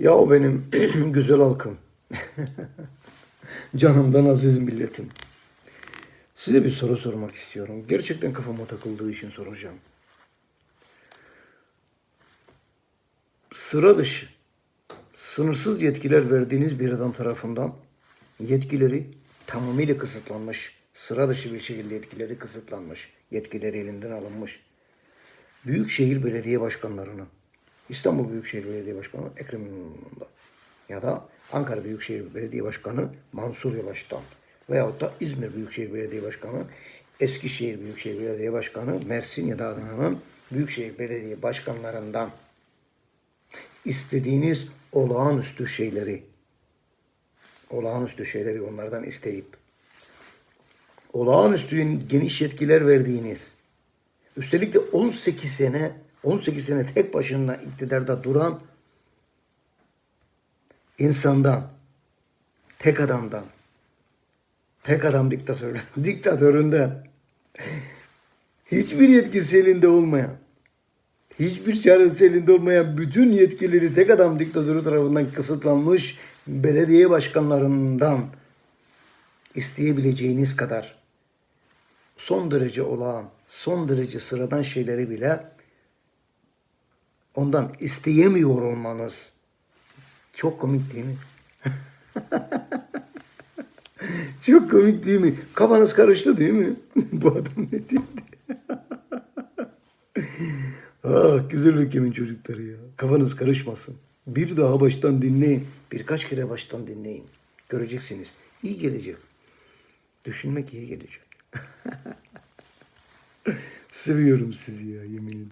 Ya o benim güzel halkım. Canımdan aziz milletim. Size bir soru sormak istiyorum. Gerçekten kafama takıldığı için soracağım. Sıra dışı, sınırsız yetkiler verdiğiniz bir adam tarafından yetkileri tamamıyla kısıtlanmış, sıra dışı bir şekilde yetkileri kısıtlanmış, yetkileri elinden alınmış. Büyükşehir Belediye Başkanlarına, İstanbul Büyükşehir Belediye Başkanı Ekrem İmamoğlu'nda ya da Ankara Büyükşehir Belediye Başkanı Mansur Yavaş'tan veyahut da İzmir Büyükşehir Belediye Başkanı, Eskişehir Büyükşehir Belediye Başkanı, Mersin ya da Adana'nın Büyükşehir Belediye Başkanlarından istediğiniz olağanüstü şeyleri, olağanüstü şeyleri onlardan isteyip, olağanüstü geniş yetkiler verdiğiniz, üstelik de 18 sene, 18 sene tek başına iktidarda duran insandan, tek adamdan, tek adam diktatör, diktatöründen, hiçbir yetkisi elinde olmayan, hiçbir çaresi elinde olmayan bütün yetkileri tek adam diktatörü tarafından kısıtlanmış belediye başkanlarından isteyebileceğiniz kadar son derece olağan, son derece sıradan şeyleri bile ondan isteyemiyor olmanız çok komik değil mi? çok komik değil mi? Kafanız karıştı değil mi? Bu adam ne diyor ah güzel ülkemin çocukları ya. Kafanız karışmasın. Bir daha baştan dinleyin. Birkaç kere baştan dinleyin. Göreceksiniz. İyi gelecek. Düşünmek iyi gelecek. Seviyorum sizi ya yemin ederim.